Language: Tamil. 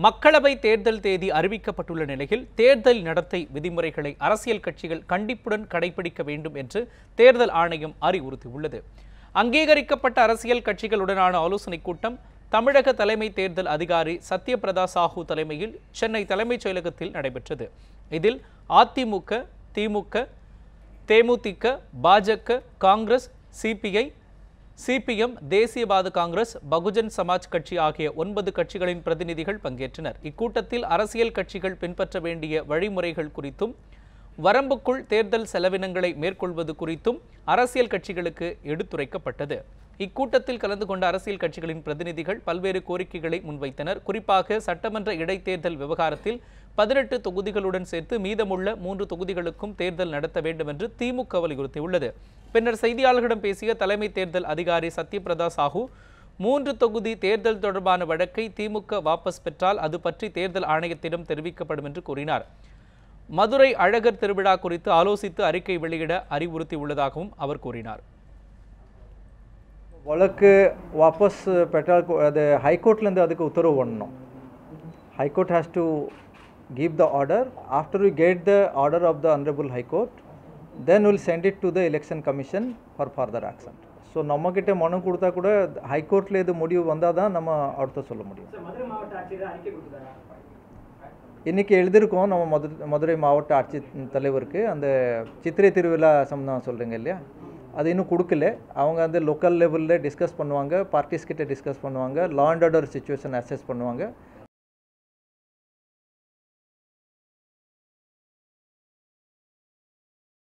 மக்களவை தேர்தல் தேதி அறிவிக்கப்பட்டுள்ள நிலையில் தேர்தல் நடத்தை விதிமுறைகளை அரசியல் கட்சிகள் கண்டிப்புடன் கடைபிடிக்க வேண்டும் என்று தேர்தல் ஆணையம் அறிவுறுத்தியுள்ளது. அங்கீகரிக்கப்பட்ட அரசியல் கட்சிகளுடனான ஆலோசனைக் கூட்டம் தமிழக தலைமை தேர்தல் அதிகாரி சத்யபிரதா சாஹூ தலைமையில் சென்னை தலைமைச் செயலகத்தில் நடைபெற்றது. இதில் அதிமுக திமுக தேமுதிக பாஜக காங்கிரஸ் சிபிஐ சிபிஎம் தேசியவாத காங்கிரஸ் பகுஜன் சமாஜ் கட்சி ஆகிய ஒன்பது கட்சிகளின் பிரதிநிதிகள் பங்கேற்றனர். இக்கூட்டத்தில் அரசியல் கட்சிகள் பின்பற்ற வேண்டிய வழிமுறைகள் குறித்தும் வரம்புக்குள் தேர்தல் செலவினங்களை மேற்கொள்வது குறித்தும் அரசியல் கட்சிகளுக்கு எடுத்துரைக்கப்பட்டது. இக்கூட்டத்தில் கலந்து கொண்ட அரசியல் கட்சிகளின் பிரதிநிதிகள் பல்வேறு கோரிக்கைகளை முன்வைத்தனர். குறிப்பாக சட்டமன்ற இடைத்தேர்தல் விவகாரத்தில் பதினெட்டு தொகுதிகளுடன் சேர்த்து மீதமுள்ள மூன்று தொகுதிகளுக்கும் தேர்தல் நடத்த வேண்டும் என்று திமுக வலியுறுத்தியுள்ளது. பின்னர் செய்தியாளர்களிடம் பேசிய தலைமை தேர்தல் அதிகாரி சத்யபிரதா சாஹூ மூன்று தொகுதி தேர்தல் தொடர்பான வழக்கை திமுக வாபஸ் பெற்றால் அது பற்றி தேர்தல் ஆணையத்திடம் தெரிவிக்கப்படும் என்று கூறினார். மதுரை அழகர் திருவிழா குறித்து ஆலோசித்து அறிக்கை வெளியிட அறிவுறுத்தியுள்ளதாகவும் அவர் கூறினார். வழக்கு வாபஸ் பெற்றால் அது ஹைகோர்ட்லேருந்து அதுக்கு உத்தரவு பண்ணணும் high court has to give the order. After we get the order of the honorable high court then we'll send it to the election commission for further action. So நம்மக்கிட்ட மனு கொடுத்தா கூட ஹைகோர்ட்டில் இது முடிவு வந்தால் தான் நம்ம அடுத்த சொல்ல முடியும். இன்றைக்கி எழுதியிருக்கோம் நம்ம மதுரை மதுரை மாவட்ட ஆட்சி தலைவருக்கு. அந்த சித்திரை திருவிழா சம்பந்தம் சொல்கிறீங்க இல்லையா? அது இன்னும் கொடுக்கல. அவங்க வந்து லோக்கல் லெவலில் டிஸ்கஸ் பண்ணுவாங்க பார்ட்டிஸ் கிட்ட டிஸ்கஸ் பண்ணுவாங்க law and order situation assess பண்ணுவாங்க.